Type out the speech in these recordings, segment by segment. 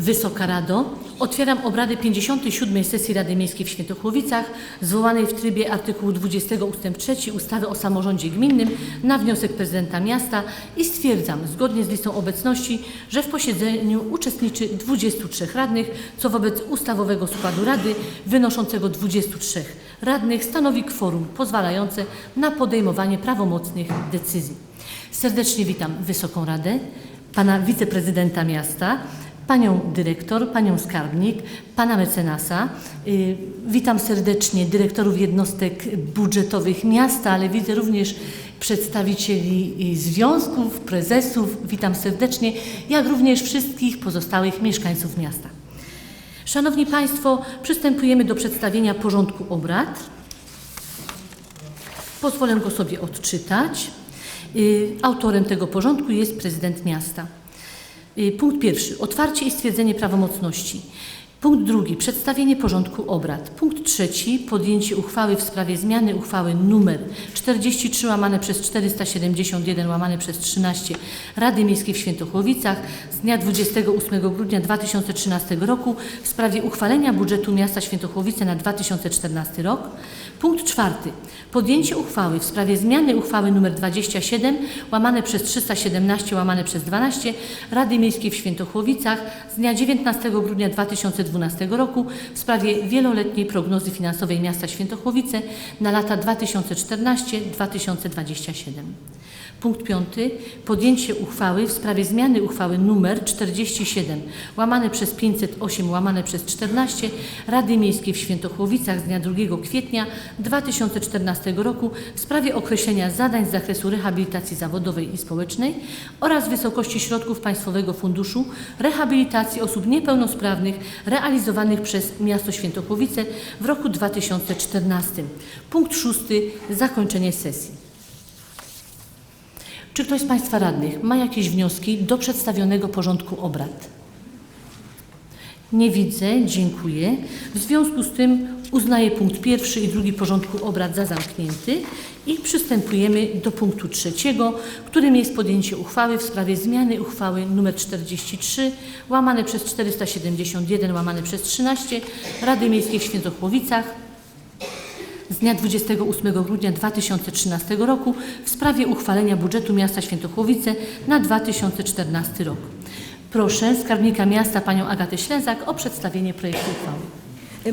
Wysoka Rado, otwieram obrady 57. sesji Rady Miejskiej w Świętochłowicach, zwołanej w trybie artykułu 20 ust. 3 ustawy o samorządzie gminnym na wniosek prezydenta miasta i stwierdzam, zgodnie z listą obecności, że w posiedzeniu uczestniczy 23 radnych, co wobec ustawowego składu Rady wynoszącego 23 radnych stanowi kworum pozwalające na podejmowanie prawomocnych decyzji. Serdecznie witam Wysoką Radę, pana wiceprezydenta miasta, panią dyrektor, panią skarbnik, pana mecenasa. Y, Witam serdecznie dyrektorów jednostek budżetowych miasta, ale widzę również przedstawicieli y, związków, prezesów. Witam serdecznie, jak również wszystkich pozostałych mieszkańców miasta. Szanowni Państwo, przystępujemy do przedstawienia porządku obrad. Pozwolę go sobie odczytać. Y, Autorem tego porządku jest prezydent miasta. Y, Punkt pierwszy. Otwarcie i stwierdzenie prawomocności. Punkt drugi. Przedstawienie porządku obrad. Punkt trzeci. Podjęcie uchwały w sprawie zmiany uchwały numer 43 łamane przez 471 łamane przez 13 Rady Miejskiej w Świętochłowicach z dnia 28 grudnia 2013 roku w sprawie uchwalenia budżetu miasta Świętochłowice na 2014 rok. Punkt czwarty. Podjęcie uchwały w sprawie zmiany uchwały nr 27 łamane przez 317 łamane przez 12 Rady Miejskiej w Świętochłowicach z dnia 19 grudnia 2012 roku w sprawie wieloletniej prognozy finansowej miasta Świętochłowice na lata 2014-2027. Punkt piąty. Podjęcie uchwały w sprawie zmiany uchwały nr 47 łamane przez 508 łamane przez 14 Rady Miejskiej w Świętochłowicach z dnia 2 kwietnia 2014 roku w sprawie określenia zadań z zakresu rehabilitacji zawodowej i społecznej oraz wysokości środków Państwowego Funduszu Rehabilitacji Osób Niepełnosprawnych realizowanych przez miasto Świętochłowice w roku 2014. Punkt szósty. Zakończenie sesji. Czy ktoś z Państwa radnych ma jakieś wnioski do przedstawionego porządku obrad? Nie widzę, dziękuję. W związku z tym uznaję punkt pierwszy i drugi porządku obrad za zamknięty i przystępujemy do punktu trzeciego, którym jest podjęcie uchwały w sprawie zmiany uchwały nr 43 łamane przez 471 łamane przez 13 Rady Miejskiej w Świętochłowicach z dnia 28 grudnia 2013 roku w sprawie uchwalenia budżetu miasta Świętochłowice na 2014 rok. Proszę skarbnika miasta panią Agatę Ślezak o przedstawienie projektu uchwały.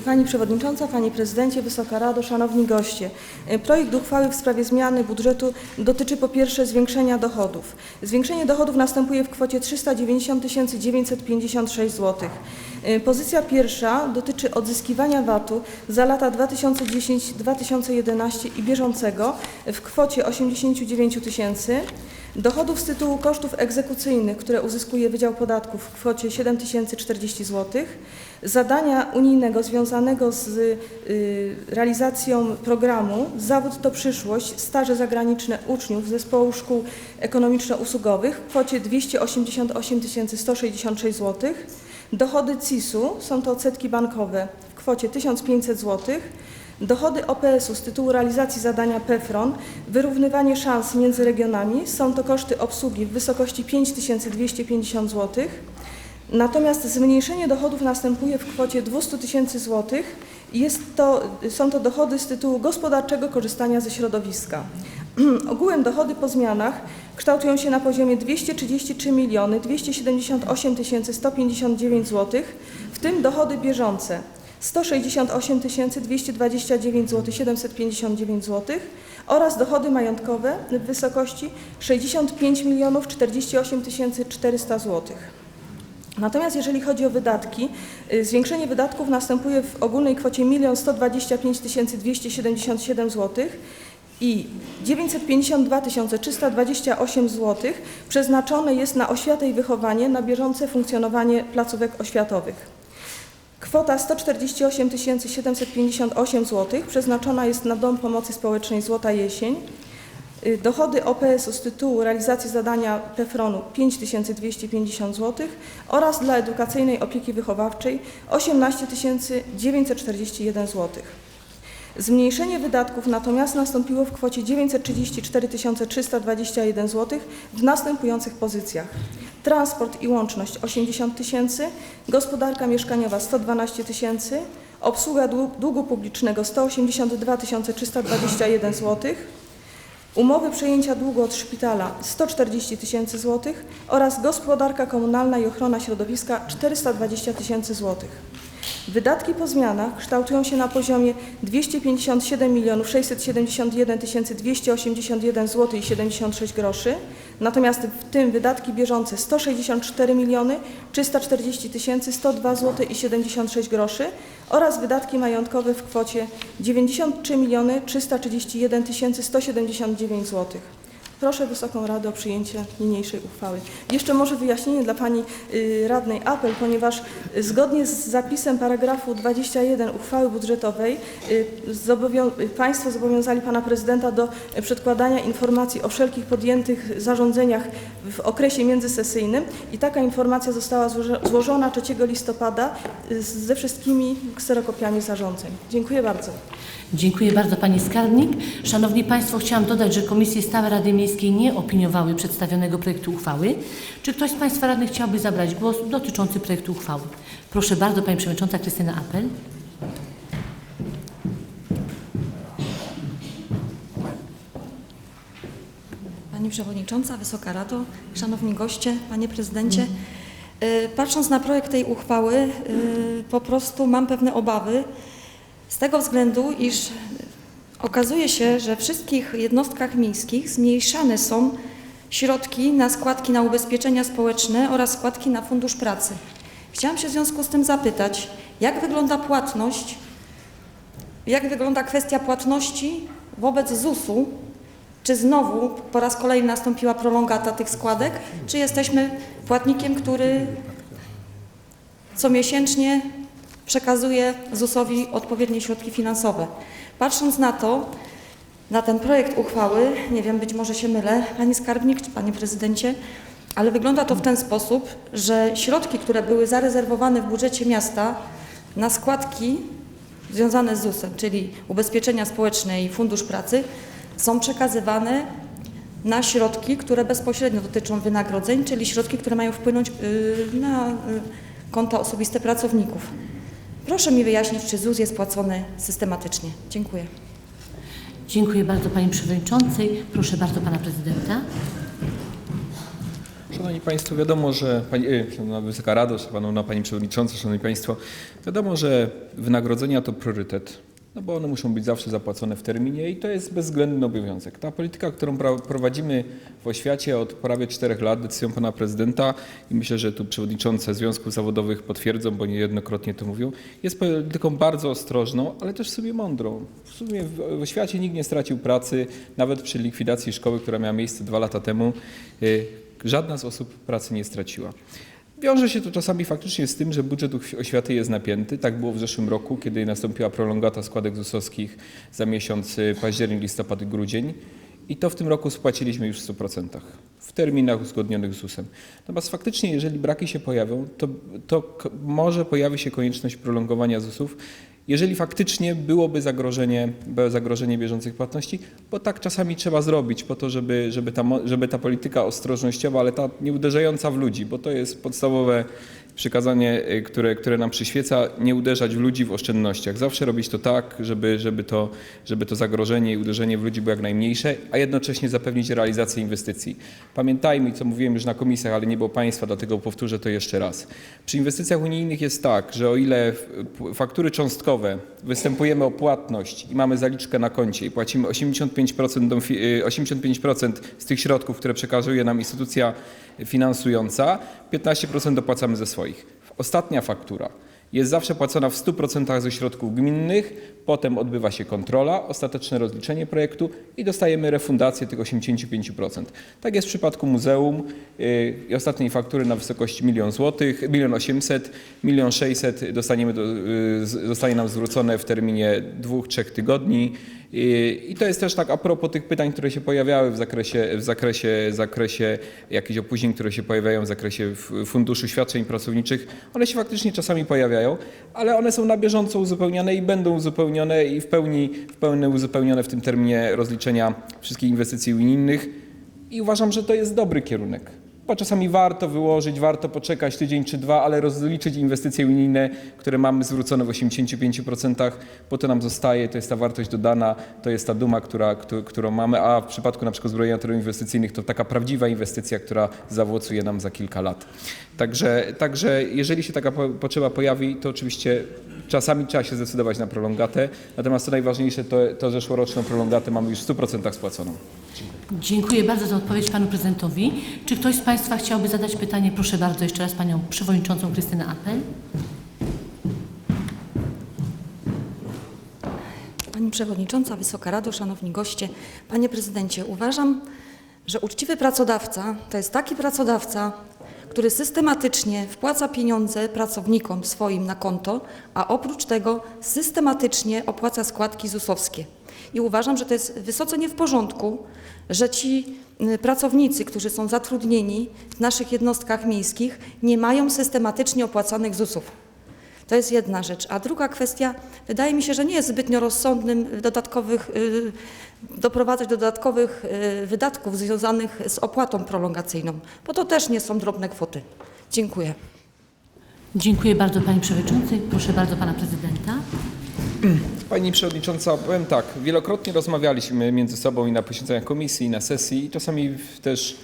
Pani Przewodnicząca, Panie Prezydencie, Wysoka Rado, Szanowni Goście. Projekt uchwały w sprawie zmiany budżetu dotyczy po pierwsze zwiększenia dochodów. Zwiększenie dochodów następuje w kwocie 390 956 zł. Pozycja pierwsza dotyczy odzyskiwania VAT-u za lata 2010-2011 i bieżącego w kwocie 89 tysięcy. Dochodów z tytułu kosztów egzekucyjnych, które uzyskuje Wydział Podatków w kwocie 7040 zł. Zadania unijnego związanego z y, realizacją programu Zawód to przyszłość, staże zagraniczne uczniów Zespołu Szkół Ekonomiczno-Usługowych w kwocie 288 166 zł. Dochody CIS-u, są to odsetki bankowe w kwocie 1500 zł. Dochody OPS-u z tytułu realizacji zadania PEFRON, wyrównywanie szans między regionami, są to koszty obsługi w wysokości 5250 zł. Natomiast zmniejszenie dochodów następuje w kwocie 200 tysięcy złotych. Jest to, są to dochody z tytułu gospodarczego korzystania ze środowiska. Ogółem dochody po zmianach kształtują się na poziomie 233 miliony 278 159 zł, w tym dochody bieżące 168 229 zł 759 zł oraz dochody majątkowe w wysokości 65 milionów 48 400 zł. Natomiast jeżeli chodzi o wydatki, y, zwiększenie wydatków następuje w ogólnej kwocie 1 125 277 zł i 952 328 zł przeznaczone jest na oświatę i wychowanie, na bieżące funkcjonowanie placówek oświatowych. Kwota 148 758 zł przeznaczona jest na Dom Pomocy Społecznej Złota Jesień. Y, Dochody OPS-u z tytułu realizacji zadania PEFRON-u 5250 zł oraz dla edukacyjnej opieki wychowawczej 18 941 zł. Zmniejszenie wydatków natomiast nastąpiło w kwocie 934 321 zł w następujących pozycjach. Transport i łączność 80 tysięcy, gospodarka mieszkaniowa 112 tysięcy, obsługa dłu- długu publicznego 182 321 zł, umowy przejęcia długu od szpitala 140 tysięcy złotych oraz gospodarka komunalna i ochrona środowiska 420 tysięcy złotych. Wydatki po zmianach kształtują się na poziomie 257 671 281 zł i 76 groszy, natomiast w tym wydatki bieżące 164 340 102 zł i 76 groszy oraz wydatki majątkowe w kwocie 93 331 179 zł. Proszę Wysoką Radę o przyjęcie niniejszej uchwały. Jeszcze może wyjaśnienie dla Pani y, Radnej apel, ponieważ y, zgodnie z zapisem paragrafu 21 uchwały budżetowej y, zobowią- Państwo zobowiązali Pana Prezydenta do przedkładania informacji o wszelkich podjętych zarządzeniach w okresie międzysesyjnym i taka informacja została złożona 3 listopada ze wszystkimi kserokopiami zarządzeń. Dziękuję bardzo. Dziękuję bardzo Pani Skarbnik. Szanowni Państwo, chciałam dodać, że Komisje Stałe Rady Miejskiej nie opiniowały przedstawionego projektu uchwały. Czy ktoś z Państwa radnych chciałby zabrać głos dotyczący projektu uchwały? Proszę bardzo, Pani Przewodnicząca Krystyna Apel. Pani Przewodnicząca, Wysoka Rado, Szanowni Goście, Panie Prezydencie. Y, Patrząc na projekt tej uchwały, y, po prostu mam pewne obawy z tego względu, iż okazuje się, że w wszystkich jednostkach miejskich zmniejszane są środki na składki na ubezpieczenia społeczne oraz składki na Fundusz Pracy. Chciałam się w związku z tym zapytać, jak wygląda płatność, jak wygląda kwestia płatności wobec ZUS-u czy znowu po raz kolejny nastąpiła prolongata tych składek, czy jesteśmy płatnikiem, który comiesięcznie przekazuje ZUS-owi odpowiednie środki finansowe. Patrząc na to, na ten projekt uchwały, nie wiem, być może się mylę, Pani Skarbnik czy Panie Prezydencie, ale wygląda to w ten sposób, że środki, które były zarezerwowane w budżecie miasta na składki związane z ZUS-em, czyli ubezpieczenia społeczne i fundusz pracy, są przekazywane na środki, które bezpośrednio dotyczą wynagrodzeń, czyli środki, które mają wpłynąć y, na y, konta osobiste pracowników. Proszę mi wyjaśnić, czy ZUS jest płacony systematycznie. Dziękuję. Dziękuję bardzo Pani Przewodniczącej. Proszę bardzo Pana Prezydenta. Szanowni Państwo, wiadomo, że Pani, e, Szanowna Wysoka Rado, Szanowna Pani Przewodnicząca, Szanowni Państwo, wiadomo, że wynagrodzenia to priorytet, no bo one muszą być zawsze zapłacone w terminie i to jest bezwzględny obowiązek. Ta polityka, którą prowadzimy w oświacie od prawie czterech lat decyzją Pana Prezydenta i myślę, że tu przewodniczące związków zawodowych potwierdzą, bo niejednokrotnie to mówią, jest polityką bardzo ostrożną, ale też sobie mądrą. W sumie w, w oświacie nikt nie stracił pracy, nawet przy likwidacji szkoły, która miała miejsce dwa lata temu. y, Żadna z osób pracy nie straciła. Wiąże się to czasami faktycznie z tym, że budżet oświaty jest napięty. Tak było w zeszłym roku, kiedy nastąpiła prolongata składek ZUS-owskich za miesiąc y, październik, listopad grudzień. I to w tym roku spłaciliśmy już w 100%, w terminach uzgodnionych z ZUS-em. Natomiast faktycznie, jeżeli braki się pojawią, to, to może pojawi się konieczność prolongowania ZUS-ów, jeżeli faktycznie byłoby zagrożenie, zagrożenie bieżących płatności, bo tak czasami trzeba zrobić po to, żeby, żeby, ta, żeby ta polityka ostrożnościowa, ale ta nie uderzająca w ludzi, bo to jest podstawowe przykazanie, y, które, które nam przyświeca, nie uderzać w ludzi w oszczędnościach. Zawsze robić to tak, żeby, żeby, to, żeby to zagrożenie i uderzenie w ludzi było jak najmniejsze, a jednocześnie zapewnić realizację inwestycji. Pamiętajmy, co mówiłem już na komisjach, ale nie było Państwa, dlatego powtórzę to jeszcze raz. Przy inwestycjach unijnych jest tak, że o ile faktury cząstkowe występujemy o płatność i mamy zaliczkę na koncie i płacimy 85%, do, fi- y, 85% z tych środków, które przekazuje nam instytucja finansująca, 15% dopłacamy ze swoich. Ostatnia faktura jest zawsze płacona w 100% ze środków gminnych, potem odbywa się kontrola, ostateczne rozliczenie projektu i dostajemy refundację tych 85%. Tak jest w przypadku muzeum yy, i ostatniej faktury na wysokości 1 złotych, 1 800, 1 600 dostaniemy do, yy, zostanie nam zwrócone w terminie dwóch, trzech tygodni. I to jest też tak a propos tych pytań, które się pojawiały w zakresie, w zakresie, zakresie jakichś opóźnień, które się pojawiają w zakresie funduszu świadczeń pracowniczych. One się faktycznie czasami pojawiają, ale one są na bieżąco uzupełniane i będą uzupełnione i w pełni, w pełni uzupełnione w tym terminie rozliczenia wszystkich inwestycji unijnych. I uważam, że to jest dobry kierunek. Bo czasami warto wyłożyć, warto poczekać tydzień czy dwa, ale rozliczyć inwestycje unijne, które mamy zwrócone w 85%, bo to nam zostaje, to jest ta wartość dodana, to jest ta duma, która, któ- którą mamy, a w przypadku na przykład zbrojenia inwestycyjnych to taka prawdziwa inwestycja, która zaowocuje nam za kilka lat. Także, także jeżeli się taka po- potrzeba pojawi, to oczywiście czasami trzeba się zdecydować na prolongatę, natomiast co najważniejsze, to, to zeszłoroczną prolongatę mamy już w 100% spłaconą. Dziękuję bardzo za odpowiedź panu prezydentowi. Czy ktoś z państwa chciałby zadać pytanie? Proszę bardzo, jeszcze raz panią przewodniczącą Krystynę Apel. Pani Przewodnicząca, Wysoka Rado, Szanowni Goście, Panie Prezydencie, uważam, że uczciwy pracodawca to jest taki pracodawca, który systematycznie wpłaca pieniądze pracownikom swoim na konto, a oprócz tego systematycznie opłaca składki ZUS-owskie. I uważam, że to jest wysoce nie w porządku, że ci y, pracownicy, którzy są zatrudnieni w naszych jednostkach miejskich, nie mają systematycznie opłacanych ZUS-ów. To jest jedna rzecz. A druga kwestia, wydaje mi się, że nie jest zbytnio rozsądnym dodatkowych, y, doprowadzać do dodatkowych y, wydatków związanych z opłatą prolongacyjną, bo to też nie są drobne kwoty. Dziękuję. Dziękuję bardzo pani przewodniczącej. Proszę bardzo pana prezydenta. Pani Przewodnicząca, powiem tak, wielokrotnie rozmawialiśmy między sobą i na posiedzeniach komisji, i na sesji i czasami też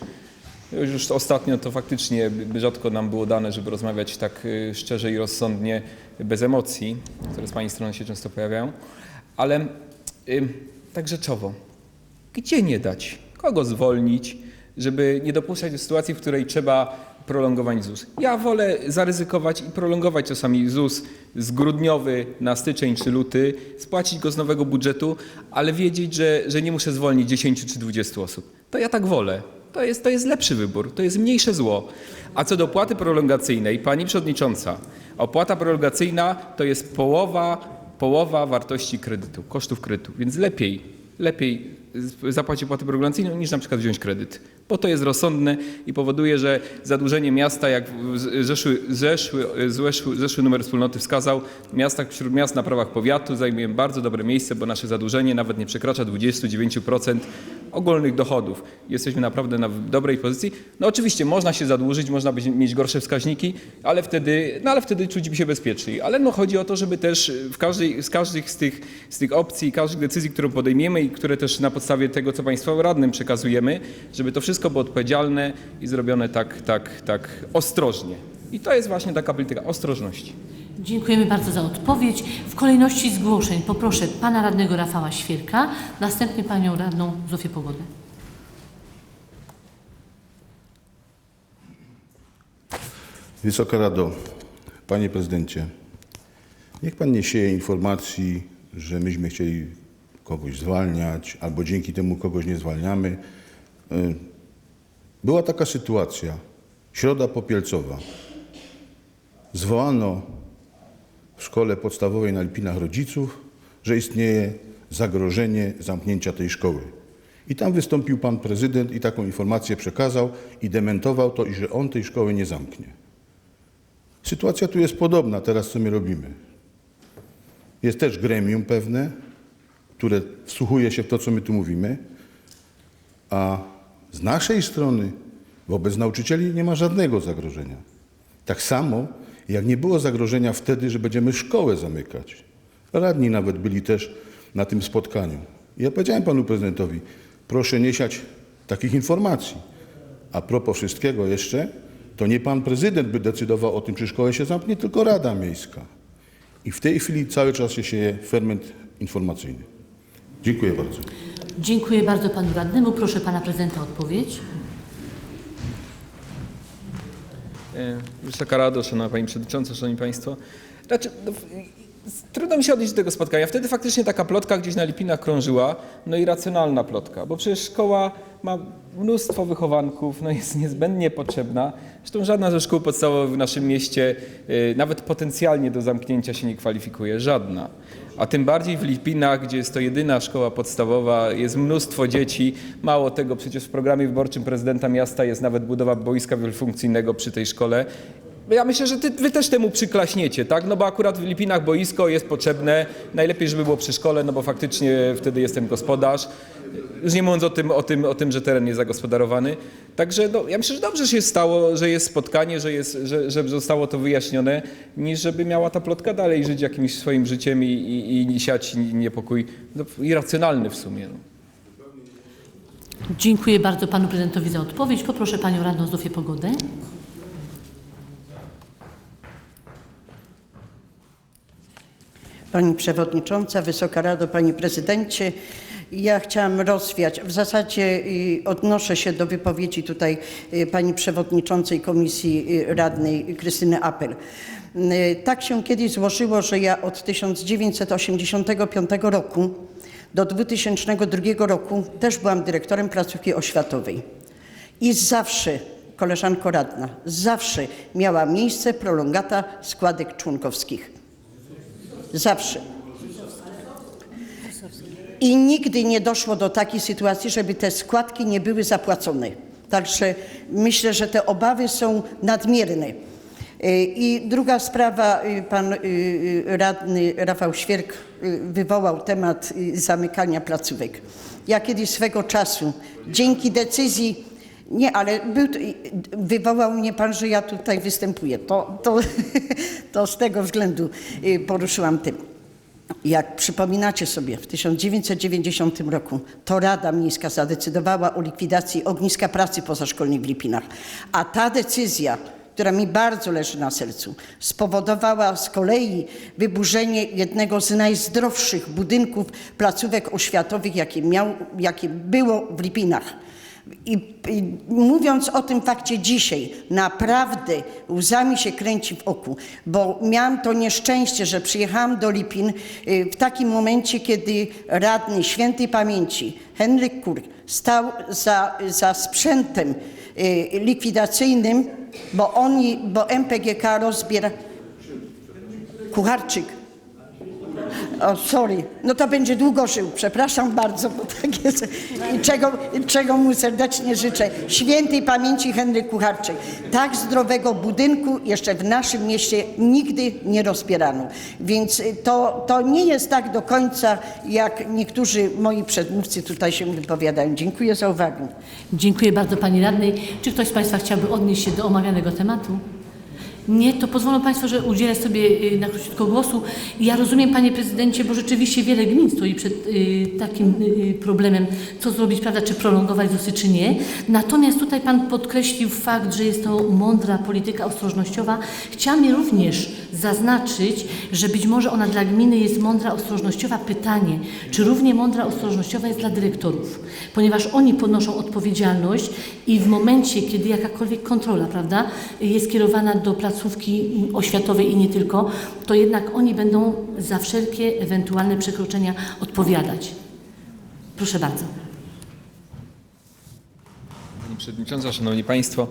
już ostatnio to faktycznie rzadko nam było dane, żeby rozmawiać tak y, szczerze i rozsądnie, bez emocji, które z Pani strony się często pojawiają, ale y, tak rzeczowo, gdzie nie dać, kogo zwolnić, żeby nie dopuszczać do sytuacji, w której trzeba prolongować ZUS. Ja wolę zaryzykować i prolongować czasami ZUS z grudniowy na styczeń czy luty, spłacić go z nowego budżetu, ale wiedzieć, że, że nie muszę zwolnić 10 czy 20 osób. To ja tak wolę. To jest, to jest lepszy wybór, to jest mniejsze zło. A co do opłaty prolongacyjnej, pani przewodnicząca, opłata prolongacyjna to jest połowa, połowa wartości kredytu, kosztów kredytu, więc lepiej, lepiej zapłacić opłatę prolongacyjną niż na przykład wziąć kredyt, bo to jest rozsądne i powoduje, że zadłużenie miasta, jak zeszły, zeszły, zeszły, zeszły numer wspólnoty wskazał, miasta wśród miast na prawach powiatu zajmuje bardzo dobre miejsce, bo nasze zadłużenie nawet nie przekracza 29% ogólnych dochodów. Jesteśmy naprawdę na dobrej pozycji. No oczywiście można się zadłużyć, można być, mieć gorsze wskaźniki, ale wtedy, no ale wtedy czuć się bezpieczniej. Ale no chodzi o to, żeby też w każdej, z każdych z tych, z tych opcji, każdej decyzji, którą podejmiemy i które też na podstawie tego, co Państwu radnym przekazujemy, żeby to wszystko było odpowiedzialne i zrobione tak, tak, tak ostrożnie. I to jest właśnie taka polityka ostrożności. Dziękujemy bardzo za odpowiedź. W kolejności zgłoszeń poproszę pana radnego Rafała Świerka, następnie panią radną Zofię Pogodę. Wysoka Rado, Panie Prezydencie, niech Pan nie sieje informacji, że myśmy chcieli kogoś zwalniać, albo dzięki temu kogoś nie zwalniamy. Y, Była taka sytuacja, środa popielcowa. Zwołano w szkole podstawowej na Lipinach rodziców, że istnieje zagrożenie zamknięcia tej szkoły. I tam wystąpił pan prezydent i taką informację przekazał i dementował to, i że on tej szkoły nie zamknie. Sytuacja tu jest podobna, teraz co my robimy. Jest też gremium pewne, które wsłuchuje się w to, co my tu mówimy, a z naszej strony wobec nauczycieli nie ma żadnego zagrożenia. Tak samo, jak nie było zagrożenia wtedy, że będziemy szkołę zamykać. Radni nawet byli też na tym spotkaniu. I ja powiedziałem panu prezydentowi, proszę nie siać takich informacji. A propos wszystkiego jeszcze, to nie pan prezydent by decydował o tym, czy szkoła się zamknie, tylko Rada Miejska. I w tej chwili cały czas się sieje ferment informacyjny. Dziękuję bardzo. Dziękuję bardzo panu radnemu. Proszę pana prezydenta o odpowiedź. Wysoka Rado, Szanowna Pani Przewodnicząca, Szanowni Państwo. Znaczy, no, trudno mi się odnieść do tego spotkania. Wtedy faktycznie taka plotka gdzieś na Lipinach krążyła, no i racjonalna plotka, bo przecież szkoła ma mnóstwo wychowanków, no jest niezbędnie potrzebna. Zresztą żadna ze szkół podstawowych w naszym mieście e, nawet potencjalnie do zamknięcia się nie kwalifikuje, żadna. A tym bardziej w Lipinach, gdzie jest to jedyna szkoła podstawowa, jest mnóstwo dzieci. Mało tego, przecież w programie wyborczym prezydenta miasta jest nawet budowa boiska wielofunkcyjnego przy tej szkole. Ja myślę, że ty, wy też temu przyklaśniecie, tak? No bo akurat w Lipinach boisko jest potrzebne. Najlepiej, żeby było przy szkole, no bo faktycznie wtedy jestem gospodarz. Już nie mówiąc o tym, o tym, o tym że teren jest zagospodarowany. Także no, ja myślę, że dobrze się stało, że jest spotkanie, że, jest, że, że zostało to wyjaśnione, niż żeby miała ta plotka dalej żyć jakimś swoim życiem i, i, i siać niepokój no, irracjonalny w sumie. No. Dziękuję bardzo panu prezydentowi za odpowiedź. Poproszę panią radną Zofię Pogodę. Pani Przewodnicząca, Wysoka Rado, Panie Prezydencie. Ja chciałam rozwiać, w zasadzie y, odnoszę się do wypowiedzi tutaj y, Pani Przewodniczącej Komisji y, Radnej Krystyny Apel. Tak się kiedyś złożyło, że ja od 1985 roku do 2002 roku też byłam dyrektorem placówki oświatowej. I zawsze, koleżanko radna, zawsze miała miejsce prolongata składek członkowskich. Zawsze. I nigdy nie doszło do takiej sytuacji, żeby te składki nie były zapłacone. Także myślę, że te obawy są nadmierne. Y, I druga sprawa, y, pan y, radny Rafał Świerk wywołał temat zamykania placówek. Ja kiedyś swego czasu, dzięki decyzji, nie, ale był, wywołał mnie pan, że ja tutaj występuję. To, to, to z tego względu y, poruszyłam tym. Jak przypominacie sobie, w 1990 roku to Rada Miejska zadecydowała o likwidacji ogniska pracy pozaszkolnej w Lipinach. A ta decyzja, która mi bardzo leży na sercu, spowodowała z kolei wyburzenie jednego z najzdrowszych budynków placówek oświatowych, jakie, miał, jakie było w Lipinach. I, I mówiąc o tym fakcie dzisiaj, naprawdę łzami się kręci w oku, bo miałam to nieszczęście, że przyjechałam do Lipin y, w takim momencie, kiedy radny świętej pamięci Henryk Kur stał za, za sprzętem y, likwidacyjnym, bo oni, bo MPGK rozbiera Kucharczyk. O, sorry. No to będzie długo żył. Przepraszam bardzo, bo tak jest. I czego, czego mu serdecznie życzę. Świętej pamięci Henryk Kucharczyk. Tak zdrowego budynku jeszcze w naszym mieście nigdy nie rozbierano. Więc to, to nie jest tak do końca, jak niektórzy moi przedmówcy tutaj się wypowiadają. Dziękuję za uwagę. Dziękuję bardzo pani radnej. Czy ktoś z państwa chciałby odnieść się do omawianego tematu? Nie, to pozwolą Państwo, że udzielę sobie y, na króciutko głosu. Ja rozumiem, Panie Prezydencie, bo rzeczywiście wiele gmin stoi przed y, takim y, problemem, co zrobić, prawda, czy prolongować ZUSy, czy nie. Natomiast tutaj Pan podkreślił fakt, że jest to mądra polityka ostrożnościowa. Chciałam również zaznaczyć, że być może ona dla gminy jest mądra ostrożnościowa. Pytanie, czy równie mądra ostrożnościowa jest dla dyrektorów, ponieważ oni ponoszą odpowiedzialność i w momencie, kiedy jakakolwiek kontrola, prawda, jest kierowana do placówki oświatowej i nie tylko, to jednak oni będą za wszelkie ewentualne przekroczenia odpowiadać. Proszę bardzo. Pani Przewodnicząca, Szanowni Państwo,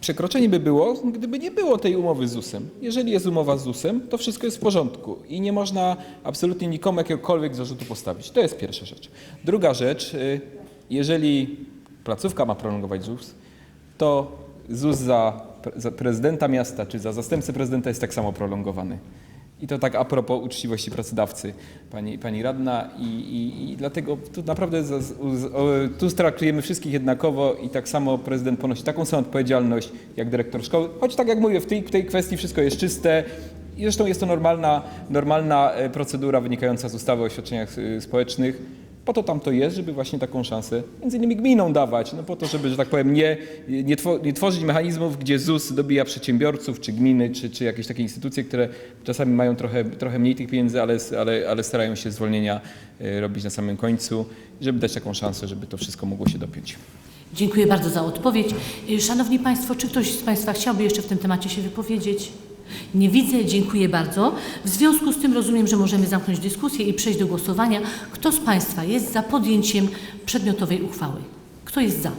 przekroczenie by było, gdyby nie było tej umowy z ZUS-em. Jeżeli jest umowa z ZUS-em, to wszystko jest w porządku i nie można absolutnie nikomu jakiegokolwiek zarzutu postawić. To jest pierwsza rzecz. Druga rzecz, y, jeżeli placówka ma prolongować ZUS, to ZUS za, za prezydenta miasta czy za zastępcę prezydenta jest tak samo prolongowany. I to tak a propos uczciwości pracodawcy, pani, pani radna, i, i, i dlatego tu naprawdę z, o, tu traktujemy wszystkich jednakowo i tak samo prezydent ponosi taką samą odpowiedzialność jak dyrektor szkoły, choć tak jak mówię, w tej, tej kwestii wszystko jest czyste i zresztą jest to normalna, normalna e, procedura wynikająca z ustawy o świadczeniach e, społecznych. Po to tam to jest, żeby właśnie taką szansę między innymi gminom dawać, no po to, żeby, że tak powiem, nie, nie, nie tworzyć mechanizmów, gdzie ZUS dobija przedsiębiorców, czy gminy, czy, czy jakieś takie instytucje, które czasami mają trochę, trochę mniej tych pieniędzy, ale, ale, ale starają się zwolnienia e, robić na samym końcu, żeby dać taką szansę, żeby to wszystko mogło się dopiąć. Dziękuję bardzo za odpowiedź. Y, Szanowni Państwo, czy ktoś z Państwa chciałby jeszcze w tym temacie się wypowiedzieć? Nie widzę, dziękuję bardzo. W związku z tym rozumiem, że możemy zamknąć dyskusję i przejść do głosowania. Kto z Państwa jest za podjęciem przedmiotowej uchwały? Kto jest za?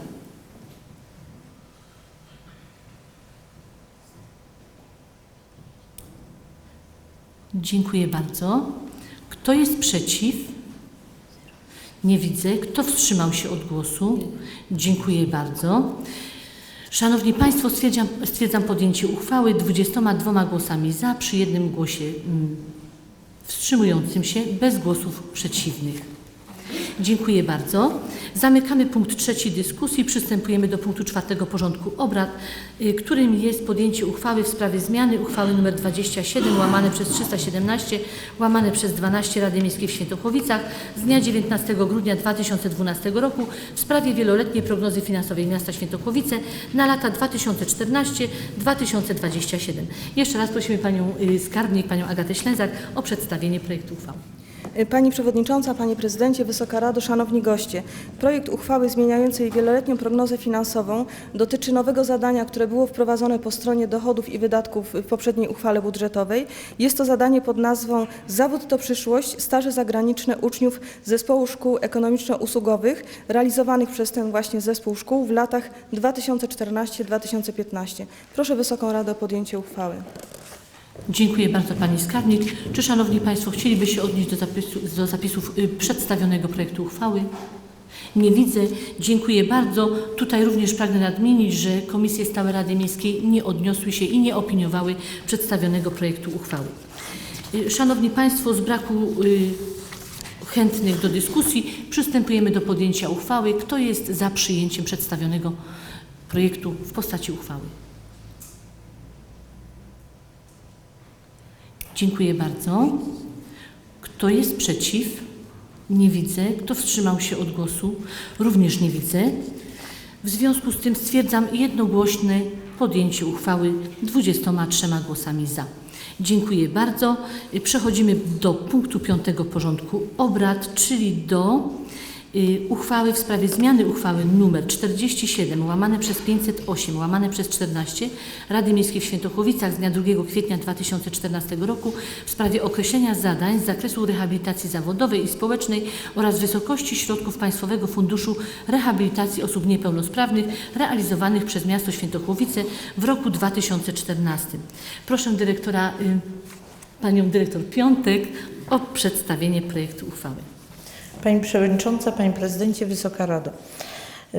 Dziękuję bardzo. Kto jest przeciw? Nie widzę. Kto wstrzymał się od głosu? Dziękuję bardzo. Szanowni Państwo, stwierdzam, stwierdzam podjęcie uchwały 22 głosami za, przy jednym głosie mm, wstrzymującym się, bez głosów przeciwnych. Dziękuję bardzo. Zamykamy punkt trzeci dyskusji. Przystępujemy do punktu czwartego porządku obrad, y, którym jest podjęcie uchwały w sprawie zmiany uchwały nr 27 łamane przez 317 łamane przez 12 Rady Miejskiej w Świętochowicach z dnia 19 grudnia 2012 roku w sprawie wieloletniej prognozy finansowej miasta Świętochłowice na lata 2014-2027. Jeszcze raz prosimy Panią y, Skarbnik, Panią Agatę Ślęzak o przedstawienie projektu uchwały. Pani Przewodnicząca, Panie Prezydencie, Wysoka Rado, Szanowni Goście. Projekt uchwały zmieniającej wieloletnią prognozę finansową dotyczy nowego zadania, które było wprowadzone po stronie dochodów i wydatków w poprzedniej uchwale budżetowej. Jest to zadanie pod nazwą Zawód to przyszłość, staże zagraniczne uczniów Zespołu Szkół Ekonomiczno-Usługowych realizowanych przez ten właśnie zespół szkół w latach 2014-2015. Proszę Wysoką Radę o podjęcie uchwały. Dziękuję bardzo Pani Skarbnik. Czy Szanowni Państwo chcieliby się odnieść do, zapisu, do zapisów y, przedstawionego projektu uchwały? Nie widzę. Dziękuję bardzo. Tutaj również pragnę nadmienić, że Komisje Stałe Rady Miejskiej nie odniosły się i nie opiniowały przedstawionego projektu uchwały. Y, Szanowni Państwo, z braku y, chętnych do dyskusji przystępujemy do podjęcia uchwały. Kto jest za przyjęciem przedstawionego projektu w postaci uchwały? Dziękuję bardzo. Kto jest przeciw? Nie widzę. Kto wstrzymał się od głosu? Również nie widzę. W związku z tym stwierdzam jednogłośne podjęcie uchwały 23 głosami za. Dziękuję bardzo. Przechodzimy do punktu piątego porządku obrad, czyli do uchwały w sprawie zmiany uchwały nr 47 łamane przez 508 łamane przez 14 Rady Miejskiej w Świętochłowicach z dnia 2 kwietnia 2014 roku w sprawie określenia zadań z zakresu rehabilitacji zawodowej i społecznej oraz wysokości środków Państwowego Funduszu Rehabilitacji Osób Niepełnosprawnych realizowanych przez miasto Świętochłowice w roku 2014. Proszę dyrektora, y, panią dyrektor Piątek o przedstawienie projektu uchwały. Pani Przewodnicząca, Panie Prezydencie, Wysoka Rado.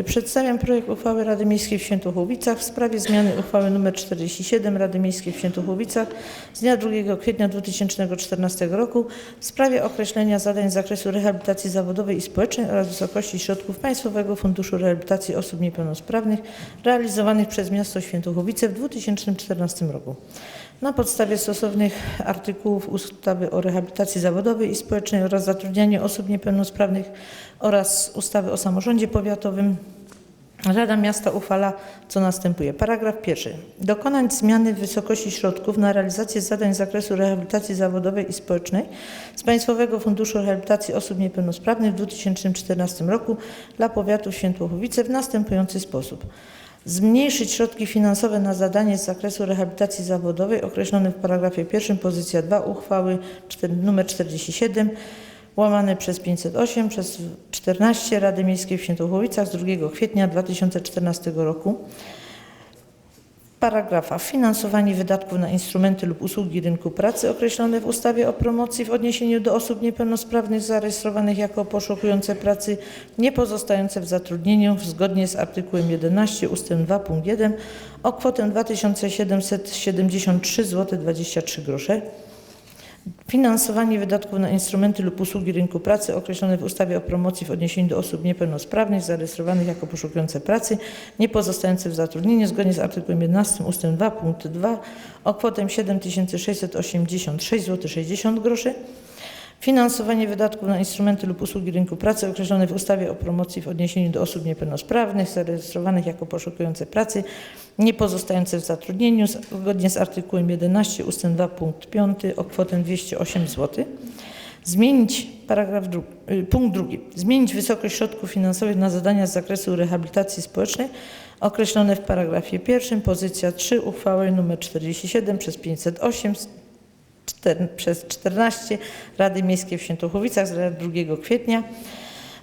Przedstawiam projekt uchwały Rady Miejskiej w Świętochłowicach w sprawie zmiany uchwały nr 47 Rady Miejskiej w Świętochłowicach z dnia 2 kwietnia 2014 roku w sprawie określenia zadań z zakresu rehabilitacji zawodowej i społecznej oraz wysokości środków Państwowego Funduszu Rehabilitacji Osób Niepełnosprawnych realizowanych przez miasto Świętochłowice w 2014 roku. Na podstawie stosownych artykułów ustawy o rehabilitacji zawodowej i społecznej oraz zatrudnianiu osób niepełnosprawnych oraz ustawy o samorządzie powiatowym Rada Miasta uchwala, co następuje. Paragraf pierwszy. Dokonać zmiany w wysokości środków na realizację zadań z zakresu rehabilitacji zawodowej i społecznej z Państwowego Funduszu Rehabilitacji Osób Niepełnosprawnych w 2014 roku dla powiatu Świętochłowice w następujący sposób. Zmniejszyć środki finansowe na zadanie z zakresu rehabilitacji zawodowej określone w paragrafie pierwszym pozycja 2 uchwały nr 47 łamane przez 508 przez 14 Rady Miejskiej w Świętochłowicach z 2 kwietnia 2014 roku. Paragrafa. Finansowanie wydatków na instrumenty lub usługi rynku pracy określone w ustawie o promocji w odniesieniu do osób niepełnosprawnych zarejestrowanych jako poszukujące pracy nie pozostające w zatrudnieniu zgodnie z artykułem 11 ust. 2 punkt 1 o kwotę 2773 zł 23 grosze. Finansowanie wydatków na instrumenty lub usługi rynku pracy określone w ustawie o promocji w odniesieniu do osób niepełnosprawnych zarejestrowanych jako poszukujące pracy, nie pozostające w zatrudnieniu zgodnie z artykułem 11 ust. 2 punkt 2 o kwotę 7686 zł 60 groszy. Finansowanie wydatków na instrumenty lub usługi rynku pracy określone w ustawie o promocji w odniesieniu do osób niepełnosprawnych zarejestrowanych jako poszukujące pracy, nie pozostające w zatrudnieniu zgodnie z artykułem 11 ust. 2 punkt 5 o kwotę 208 zł. Zmienić paragraf dru, y, punkt drugi. Zmienić wysokość środków finansowych na zadania z zakresu rehabilitacji społecznej określone w paragrafie pierwszym pozycja 3 uchwały nr 47 przez 508 czter- przez 14 Rady Miejskiej w Świętochłowicach z 2 kwietnia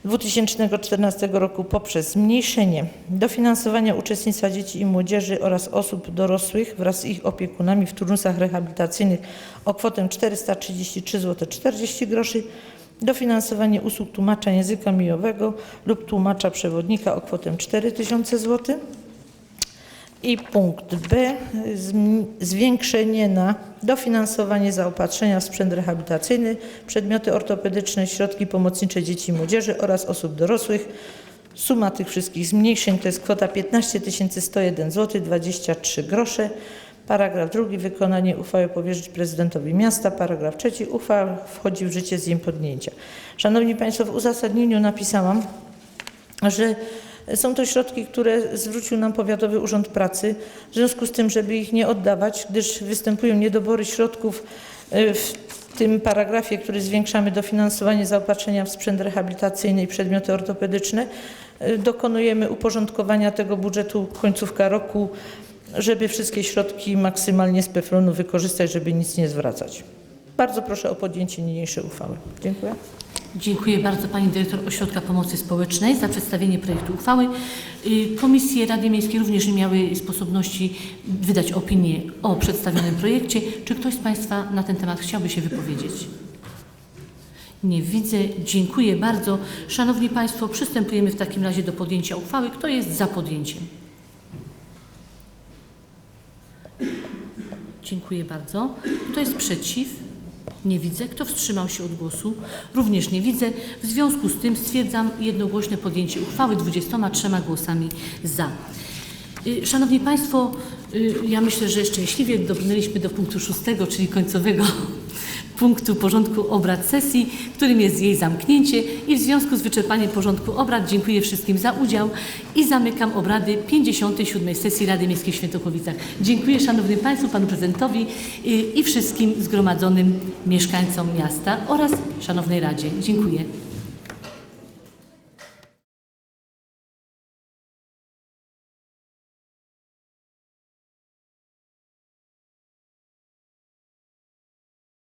2014 roku poprzez zmniejszenie dofinansowania uczestnictwa dzieci i młodzieży oraz osób dorosłych wraz z ich opiekunami w turnusach rehabilitacyjnych o kwotę 433 zł 40 groszy, dofinansowanie usług tłumacza języka mijowego lub tłumacza przewodnika o kwotę 4000 zł, I punkt B, zwiększenie na dofinansowanie zaopatrzenia w sprzęt rehabilitacyjny, przedmioty ortopedyczne, środki pomocnicze dzieci i młodzieży oraz osób dorosłych. Suma tych wszystkich zmniejszeń to jest kwota 15 101 zł 23 grosze. Paragraf drugi, wykonanie uchwały powierzyć prezydentowi miasta. Paragraf trzeci, uchwała wchodzi w życie z dniem podjęcia. Szanowni Państwo, w uzasadnieniu napisałam, że są to środki, które zwrócił nam Powiatowy Urząd Pracy. W związku z tym, żeby ich nie oddawać, gdyż występują niedobory środków y, w tym paragrafie, który zwiększamy dofinansowanie zaopatrzenia w sprzęt rehabilitacyjny i przedmioty ortopedyczne, y, dokonujemy uporządkowania tego budżetu końcówka roku, żeby wszystkie środki maksymalnie z PFRON-u wykorzystać, żeby nic nie zwracać. Bardzo proszę o podjęcie niniejszej uchwały. Dziękuję. Dziękuję bardzo Pani Dyrektor Ośrodka Pomocy Społecznej za przedstawienie projektu uchwały. Y, Komisje Rady Miejskiej również nie miały sposobności wydać opinii o przedstawionym projekcie. Czy ktoś z Państwa na ten temat chciałby się wypowiedzieć? Nie widzę. Dziękuję bardzo. Szanowni Państwo, przystępujemy w takim razie do podjęcia uchwały. Kto jest za podjęciem? Dziękuję bardzo. Kto jest przeciw? Nie widzę. Kto wstrzymał się od głosu? Również nie widzę. W związku z tym stwierdzam jednogłośne podjęcie uchwały 23 głosami za. Y, Szanowni Państwo, y, ja myślę, że szczęśliwie dobrnęliśmy do punktu szóstego, czyli końcowego punktu porządku obrad sesji, którym jest jej zamknięcie i w związku z wyczerpaniem porządku obrad dziękuję wszystkim za udział i zamykam obrady 57. sesji Rady Miejskiej w Świętochowicach. Dziękuję Szanownym Państwu, Panu Prezydentowi i wszystkim zgromadzonym mieszkańcom miasta oraz Szanownej Radzie. Dziękuję.